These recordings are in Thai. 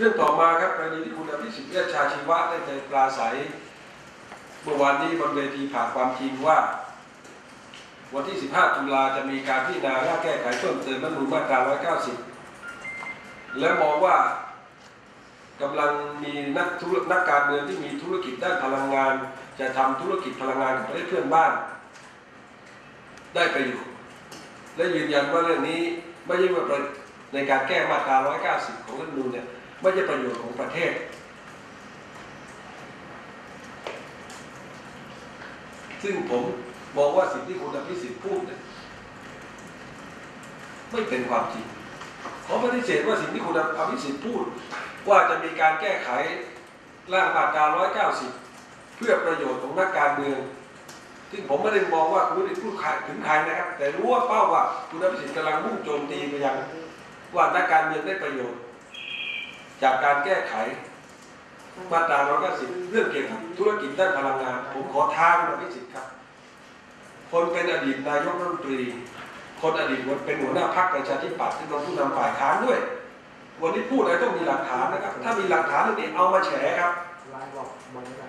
รื่องต่อมาครับกรณีที่คุณอภิสิทธิ์เวชชาชีวะได้ไปปราศัยเมื่อวานนี้บนเวทีผ่าความจริงว่า วันที่ 15 ตุลาจะมีการพิจารณาและแก้ไขเพิ่มเติมรัฐมนูญมาตรา 190 และมองว่ากำลังมีนักธุรนักการเมืองที่มีธุรกิจด้านพลังงาน จะทำธุรกิจพลังงานกับประเทศเพื่อนบ้าน ได้ไประโยชน์และยืนยันว่าเรื่องนี้ไม่ใช่ว่าปในการแก้มาตรา 190 ของรัฐมนูญเนี่ย ไม่ใช่ประโยชน์ของประเทศ ซึ่งผมมองว่าสิ่งที่คุณอภิสิทธิ์พูดเนี่ยไม่เป็นความจริงขอปฏิเสธว่าสิ่งที่คุณอภิสิทธิ์พูด ว่าจะมีการแก้ไขร่างมาตรา190 เพื่อประโยชน์ของนักการเมือง ซึ่งผมไม่ได้มองว่าคุณได้พูดถึงใครนะครับ แต่รู้ว่าเป้าว่าคุณอภิสิทธิ์กำลังมุ่งโจมตีไปยังว่านักการเมืองได้ประโยชน์ จากการแก้ไขมาตรา190เรื่องเกี่ยวกับธุรกิจด้านพลังงาน ผมขอท้าคุณอภิสิทธิ์ครับ คนเป็นอดีตนายกรัฐมนตรี คนอดีตเป็นหัวหน้าพรรคประชาธิปัตย์ที่เป็นผู้นำฝ่ายค้านด้วย วันนี้พูดอะไรต้องมีหลักฐานนะครับ ถ้ามีหลักฐานเรื่องนี้เอามาแฉครับไลน์บอกบอลไม่ได้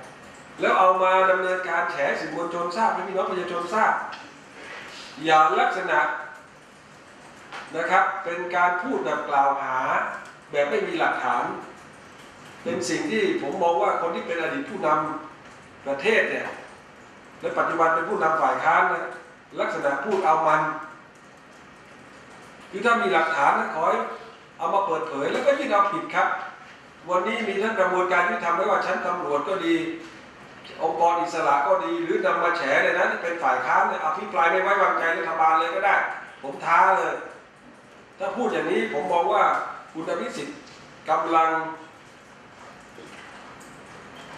แล้วเอามาดำเนินการแฉสื่อมวลชนทราบให้พี่น้องประชาชนทราบ อย่าลักษณะนะครับ เป็นการพูดแบบกล่าวหา แบบไม่มีหลักฐาน เป็นสิ่งที่ผมมองว่าคนที่เป็นอดีตผู้นำประเทศเนี่ยและปัจจุบันเป็นผู้นำฝ่ายค้านนะลักษณะพูดเอามันคือถ้ามีหลักฐานขอให้เอามาเปิดเผยแล้วก็ยื่นเอาผิดครับ วันนี้มีทั้งกระบวนการที่ทำไม่ว่าชั้นตำรวจก็ดี องค์กรอิสระก็ดี หรือนำมาแฉเลยนะเป็นฝ่ายค้านเนี่ยอภิปรายไม่ไว้วางใจรัฐบาลเลยก็ได้ ผมท้าเลย ถ้าพูดอย่างนี้ผมมองว่า คุณอภิสิทธิ์กำลัง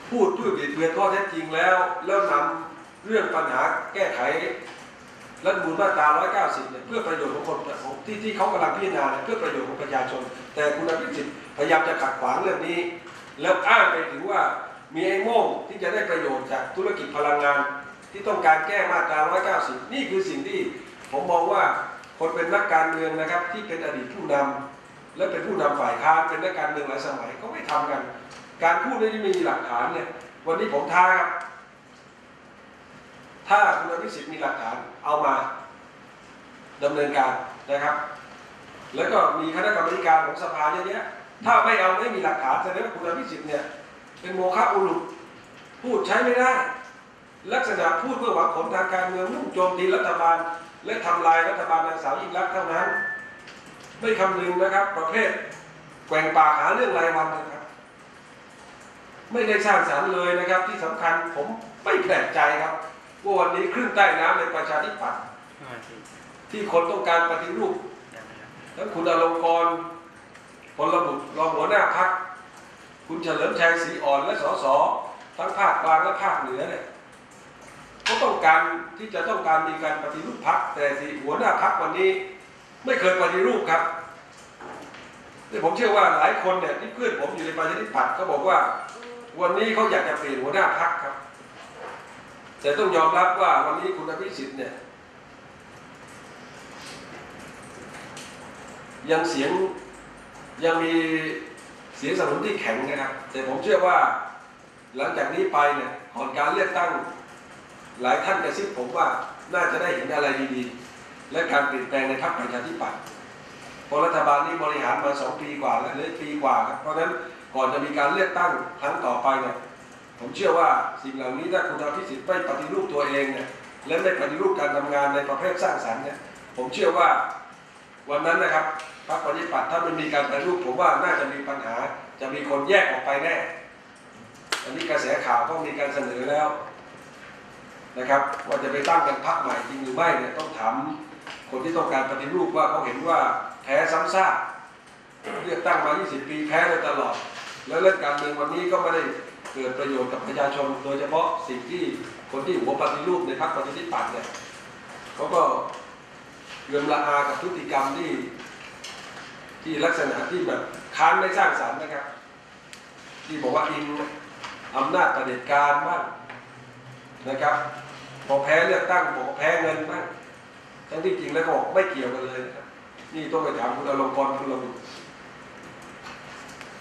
พูดเพื่อบิดเบือนข้อเท็จจริงแล้ว แล้วนำเรื่องปัญหาแก้ไขรัฐมนูญมาตรา 190 เนี่ยเพื่อประโยชน์ของคนของที่ที่เขากำลังพิจารณาเนี่ยเพื่อประโยชน์ของประชาชน แต่คุณอภิสิทธิ์พยายามจะขัดขวางเรื่องนี้ แล้วอ้างไปถึงว่ามีไอ้โม่งที่จะได้ประโยชน์จากธุรกิจพลังงาน ที่ต้องการแก้มาตรา 190 นี่คือสิ่งที่ผมมองว่าคนเป็นนักการเมืองนะครับที่เป็นอดีตผู้นำ และเป็นผู้นำฝ่ายค้านเป็นนักการเมืองหลายสมัยก็ไม่ทำกัน การพูดที่ไม่มีหลักฐานเนี่ย วันนี้ผมท้าครับถ้าคุณอภิสิทธิ์มีหลักฐานเอามาดำเนินการนะครับ แล้วก็มีคณะกรรมการของสภาเยอะแยะถ้าไม่เอาไม่มีหลักฐานแสดงว่าคุณอภิสิทธิ์เนี่ยเป็นโมฆะอุลุพูดใช้ไม่ได้ ลักษณะพูดเพื่อหวังผลทางการเมืองมุ่งโจมตีรัฐบาล และทำลายรัฐบาลนางสาวยิ่งรักษณ์เท่านั้น ไม่คำนึงนะครับ ประเภทแกว่งปากหาเรื่องรายวันนะครับ ไม่ได้สร้างสรรค์เลยนะครับ ที่สำคัญผมไม่แปลกใจครับว่าวันนี้คลื่นใต้น้ำในประชาธิปัตย์ที่คนต้องการปฏิรูปทั้งคุณอลงกรณ์พลบุตรรองหัวหน้าพักคุณเฉลิมชัยศรีอ่อนและสสทั้งภาคกลางและภาคเหนือเนี่ยเขาต้องการที่จะต้องการมีการปฏิรูปพักแต่สิหัวหน้าพักวันนี้ ไม่เคยปฏิรูปครับแต่ผมเชื่อว่าหลายคนเนี่ยที่เพื่อนผมอยู่ในประชาธิปัตย์เขาบอกว่า วันนี้เขาอยากจะเปลี่ยนหัวหน้าพักครับ แต่ต้องยอมรับว่าวันนี้คุณอภิสิทธิ์เนี่ย ยังเสียงยังมีเสียงสนับสนุนที่แข็งนะครับ แต่ผมเชื่อว่าหลังจากนี้ไปเนี่ยก่อนการเลือกตั้ง หลายท่านกระซิบผมว่าน่าจะได้เห็นอะไรดีๆ และการเปลี่ยนแปลงในพรรคประชาธิปัตย์พราะรัฐบาลนี้บริหารมาสองปีกว่าแล้วเหลือปีกว่าครับเพราะฉะนั้นก่อนจะมีการเลือกตั้งครั้งต่อไปเนี่ยผมเชื่อว่าสิ่งเหล่านี้ถ้าคุณอภิสิทธิ์ไม่ปฏิรูปตัวเองเนี่ยและไม่ปฏิรูปการทำงานในประเภทสร้างสรรค์เนี่ยผมเชื่อว่าวันนั้นนะครับพรรคประชาธิปัตย์ถ้ามันมีการปฏิรูปผมว่าน่าจะมีปัญหา จะมีคนแยกออกไปแน่อันนี้กระแสข่าวก็มีการเสนอแล้วนะครับ ว่าจะไปตั้งกันพรรคใหม่จริงหรือไม่เนี่ยต้องถาม คนที่ต้องการปฏิรูปว่าเขาเห็นว่าแพ้ซ้ำซากเลือกตั้งมา 20 ปีแพ้เลยตลอด แล้วเรื่องการเมืองวันนี้ก็ไม่ได้เกิดประโยชน์กับประชาชน โดยเฉพาะสิ่งที่คนที่หัวปฏิรูปในพรรคประชาธิปัตย์เนี่ยเขาก็เยื่อมละอากับพฤติกรรมที่ที่ลักษณะที่แบบค้านไม่สร้างสรรค์นะครับ ที่บอกว่าอิงอำนาจประเด็จการบ้างนะครับ พอแพ้เลือกตั้งบอกแพ้เงินบ้าง ทั้งที่จริงแล้วก็ไม่เกี่ยวกันเลยนะครับนี่ต้องไปถามคุณอารมณ์คุณระบุ